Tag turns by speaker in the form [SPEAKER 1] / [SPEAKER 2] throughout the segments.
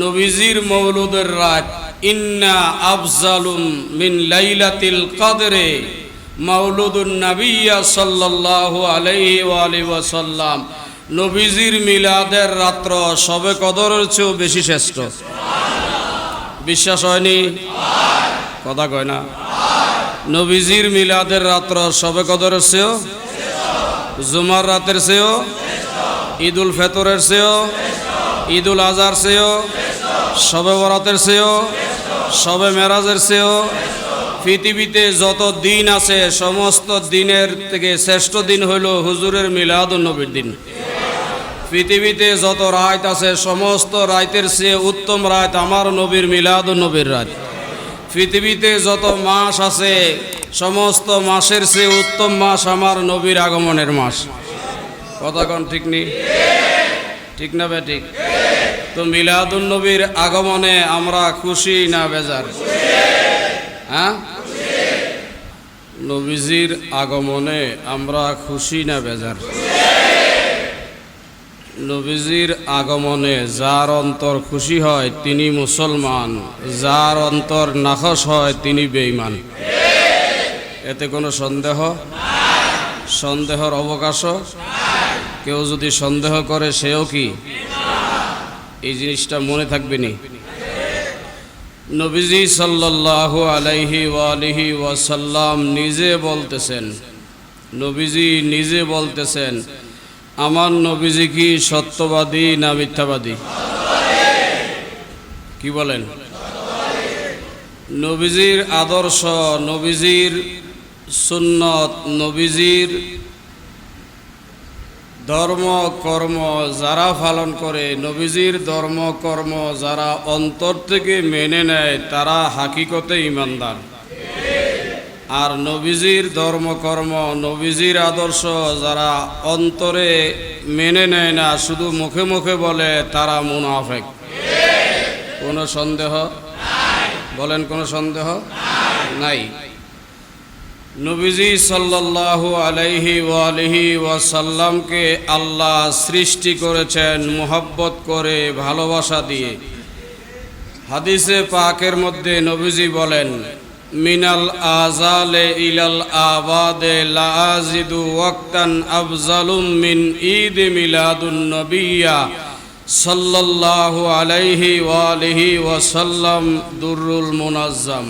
[SPEAKER 1] নবীজির মৌলুদের রাত। ইন্না আফজালুম মিন লাইলাতিল কদরে মাউলুদুন নাবিয়া সাল্লাল্লাহু আলাইহি ওয়া আলিহি ওয়াসাল্লাম। নবীজির মিলাদের রাত্র সবে কদরের চেয়েও বেশি শ্রেষ্ঠ। বিশ্বাস হয়নি? কথা কয় না। নবীজির মিলাদের রাত্র সবে কদরের চেয়েও জুমার রাতের চেয়েও ঈদুল ফেতরের চেয়েও ঈদুল আজহার চেয়েও সবে বরাতের চেয়েও, সবে মেরাজের চেয়েও, পৃথিবীতে যত দিন আছে, সমস্ত দিনের থেকে শ্রেষ্ঠ দিন হইল হুজুরের মিলাদ নবীর দিন। পৃথিবীতে যত রাত আছে, সমস্ত রাতের চেয়ে উত্তম রাত আমার নবীর মিলাদ নবীর রাত। পৃথিবীতে যত মাস আছে, সমস্ত মাসের চেয়ে উত্তম মাস আমার নবীর আগমনের মাস। কোন ঠিক নেই ঠিক না বে ঠিক? তো মিলাদুন নবীর আগমনে আমরা খুশি না বেজার? হ্যাঁ? নবীজির আগমনে আমরা খুশি না বেজার? নবীজির আগমনে যার অন্তর খুশি হয় তিনি মুসলমান, যার অন্তর নাখস হয় তিনি বেঈমান। এতে কোনো সন্দেহ? সন্দেহর অবকাশও? কেউ যদি সন্দেহ করে সেও কি? এই জিনিসটা মনে থাকবে নি। নবীজি সাল্লাল্লাহু আলাইহি ওয়ালিহি ওয়াসাল্লাম নিজে বলতেছেন, নবীজি নিজে বলতেছেন, আমার নবীজি কি সত্যবাদী না মিথ্যাবাদী? কি বলেন? নবীজির আদর্শ, নবীজির সুন্নত, নবীজির ধর্ম, কর্ম যারা পালন করে, নবীজির ধর্ম, কর্ম যারা অন্তর থেকে মেনে নেয়, তারা হাকিকতে ইমানদার। আর নবীজির ধর্মকর্ম নবীজির আদর্শ যারা অন্তরে মেনে নেয় না, শুধু মুখে মুখে বলে, তারা মুনাফেক। কোনো সন্দেহ? বলেন কোনো সন্দেহ? নাই। নবীজি সাল্লাল্লাহু আলাইহি ওয়ালিহি ওয়াসাল্লামকে আল্লাহ সৃষ্টি করেছেন মোহব্বত করে, ভালোবাসা দিয়ে। হাদিসে পাকের মধ্যে নবীজি বলেন, মিনাল আজালে ইলাল আবাদে লাজিদু ওয়াক্তান আফজালুম মিন ঈদ মিলাদুন নবিয়া সাল্লাল্লাহু আলাইহি ওয়ালিহি ওয়াসাল্লাম দুরুল মুনাজ্জাম।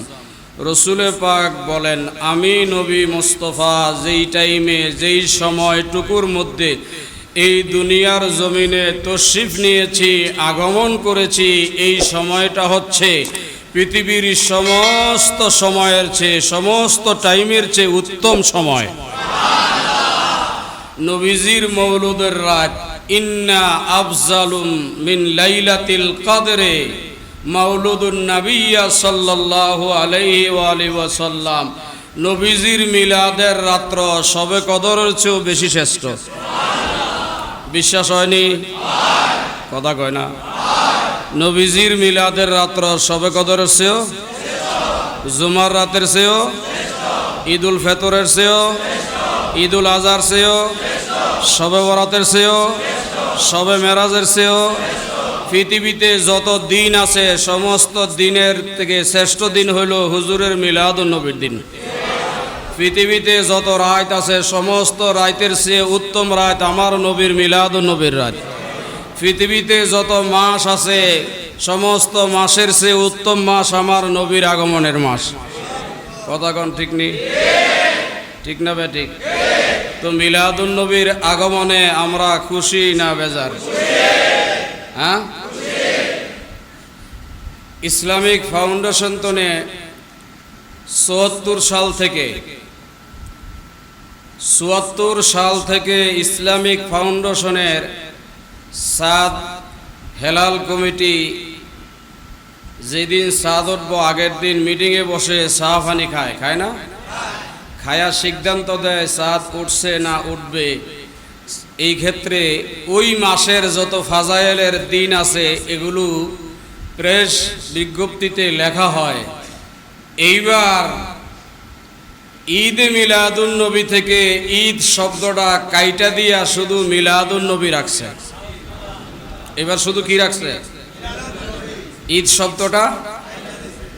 [SPEAKER 1] রসুলে পাক বলেন, আমি নবী মুস্তফা, যেই টাইমে, যেই সময়টুকুর মধ্যে এই দুনিয়ার জমিনে তশরিফ নিয়েছি, আগমন করেছি, এই সময়টা হচ্ছে পৃথিবীর সমস্ত সময়ের চেয়ে, সমস্ত টাইমের চেয়ে উত্তম সময়। নবীজির মৌলুদের রাত, ইন্না আফজালুম মিন লাইলাতিল কদরে। মাউলুদুন নাবিয়া সাল্লাল্লাহু আলাইহি ওয়ালিহি ওয়াসাল্লাম। নবীজির মিলাদের রাত্র সবে কদরের চেয়েও বেশি শ্রেষ্ঠ। বিশ্বাস হয়নি? কথা কয় না। নবীজির মিলাদের রাত্র সবে কদরের চেয়েও জুমার রাতের চেয়েও ঈদ উল ফেতরের চেয়েও ঈদুল আজহার চেয়েও সবে বরাতের চেয়েও সবে মেরাজের চেয়েও পৃথিবীতে যত দিন আছে, সমস্ত দিনের থেকে শ্রেষ্ঠ দিন হইল হুজুরের মিলাদ নবীর দিন। পৃথিবীতে যত রাত আছে, সমস্ত রাতের চেয়ে উত্তম রাত আমার নবীর মিলাদ নবীর রাত। পৃথিবীতে যত মাস আছে, সমস্ত মাসের চেয়ে উত্তম মাস আমার নবীর আগমনের মাস। কথা কন ঠিক নেই ঠিক না বে ঠিক? তো মিলাদুন নবীর আগমনে আমরা খুশি না বেজার? হ্যাঁ? ইসলামিক ফাউন্ডেশন তনে চুয়াত্তর সাল থেকে। চুয়াত্তর সাল থেকে ইসলামিক ফাউন্ডেশনের সাদ হেলাল কমিটি যেদিন সাদ উঠবো, আগের দিন মিটিংয়ে বসে পানি খায়। খায় না? খায়া সিদ্ধান্ত দেয় চাঁদ উঠছে না উঠবে। এই ক্ষেত্রে ওই মাসের যত ফাজাইলের দিন আছে, এগুলো প্রেস বিজ্ঞপ্তিতে লেখা হয়, এইবার ঈদ মিলাদুন নবী থেকে ঈদ শব্দটা কাইটা দিয়া শুধু মিলাদুন নবী রাখছে। এবার শুধু কি রাখছে? ঈদ শব্দটা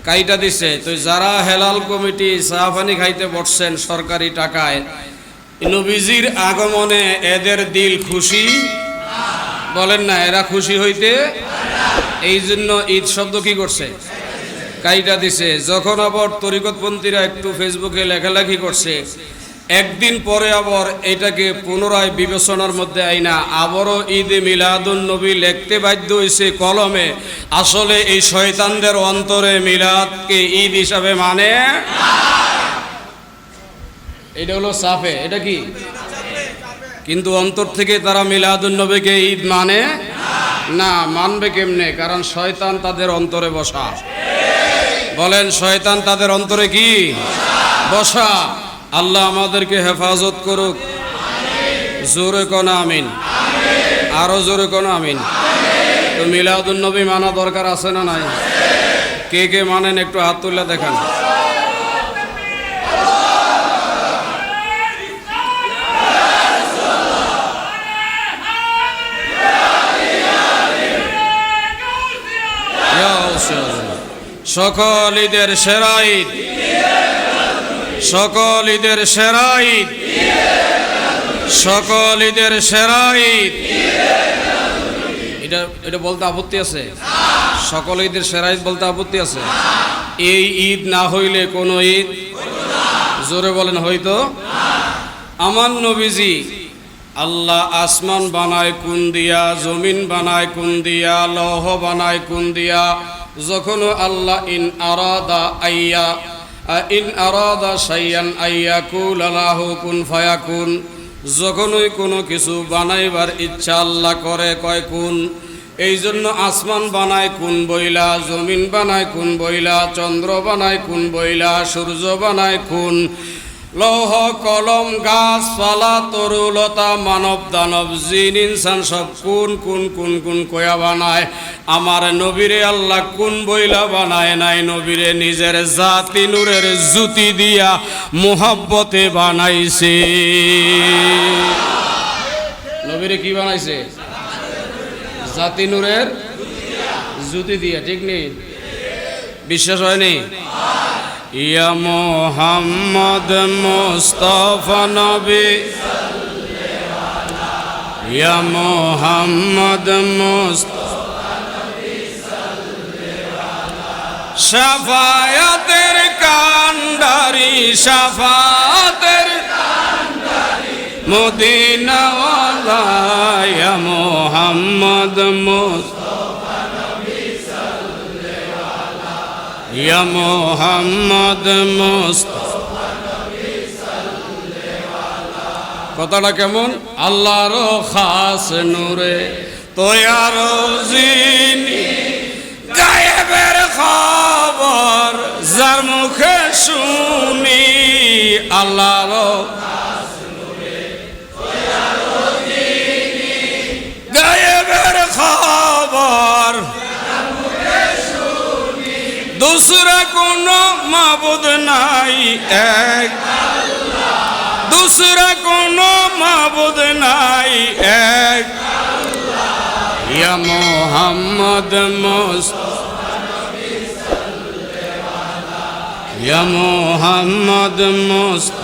[SPEAKER 1] কাইটা দিছে। তো যারা হেলাল কমিটি সাহাফানি খাইতে বসছেন সরকারি টাকায়, নবীজির আগমনে এদের দিল খুশি? বলেন না, এরা খুশি হইতে এই জন্য ঈদ শব্দ কি করছে? কাইটা দিছে। যখন আবার তরিকতপন্থীরা একটু ফেসবুকে লেখালেখি করছে, একদিন পরে আবার এটাকে পুনরায় বিবেচনার মধ্যে আইনা আবারও ঈদে মিলাদুন নবী লিখতে বাধ্য হয়েছে কলমে। আসলে এই শয়তানদের অন্তরে মিলাদকে ঈদ হিসাবে মানে? এটা হলো সাফে। এটা কি? কিন্তু অন্তর থেকে তারা মিলাদুন নবীকে ঈদ মানে? না, মানবে কেমনে? কারণ শয়তান তাদের অন্তরে বসা। বলেন, শয়তান তাদের অন্তরে কি? বসা। আল্লাহ আমাদেরকে হেফাজত করুক। জোরে কোন আমিন। আরও জোরে কোন আমিন। তো মিলাদুন নবী মানা দরকার আছে না নাই? কে কে মানেন একটু হাত তুলে দেখান। সকল ঈদের সেরা ঈদ। সকল ঈদের সেরা ঈদ। সকল ঈদের সেরা ঈদ। এটা এটা বলতে আপত্তি আছে? সকল ঈদের সেরা ঈদ বলতে আপত্তি আছে? এই ঈদ না হইলে কোনো ঈদ? জোরে বলেন, হয়তো? আমার নবীজি, আল্লাহ আসমান বানায়, কোন দিয়া, জমিন বানায়, কোন দিয়া, লৌহ বানায়, কোন দিয়া যখন আল্লাহ ইন আরাদা আইয়া ইন আরাদা সাইয়ান আইয়া কুল আলাহ কুন ফায়াকুন, যখনই কোনো কিছু বানাইবার ইচ্ছা আল্লাহ করে কয় কুন এই জন্য আসমান বানায় কোন বইলা, জমিন বানায় কোন বইলা, চন্দ্র বানায় কোন বইলা, সূর্য বানায় কোন লৌহ, কলম গাছপালা তরুলতা মানব, দানব, জিন, ইনসান, সব কোন কোন কোন কোন কয়া বানায়? আমার নবীরে আল্লাহ কোন বইলা বানায় নাই? নবীরে নিজের জাতি নূরের জুতি দিয়া মোহাব্বতে বানাইছে। নবীরে কি বানাইছে? জাতি নূরের জুতি দিয়া। ঠিক নেই? বিশ্বাস হয়নি ইয়া মোহাম্মদ মুস্তফা নবী। ইয়া মোহাম্মদ মুস্তফা শাফায়াতের কান্ডারি শাফাতের মদিনাওয়ালা মোহাম্মদ কথাটা কেমন? আল্লাহর খাস নূরে তোয়ার গায়েবের খবর যার মুখে শুনি আল্লাহর দুসরা কোন মাবুদ নাই এক দুসরা কোন মাবুদ নাই এক মোহাম্মদ মুস্তফা মোহাম্মদ মুস্তফা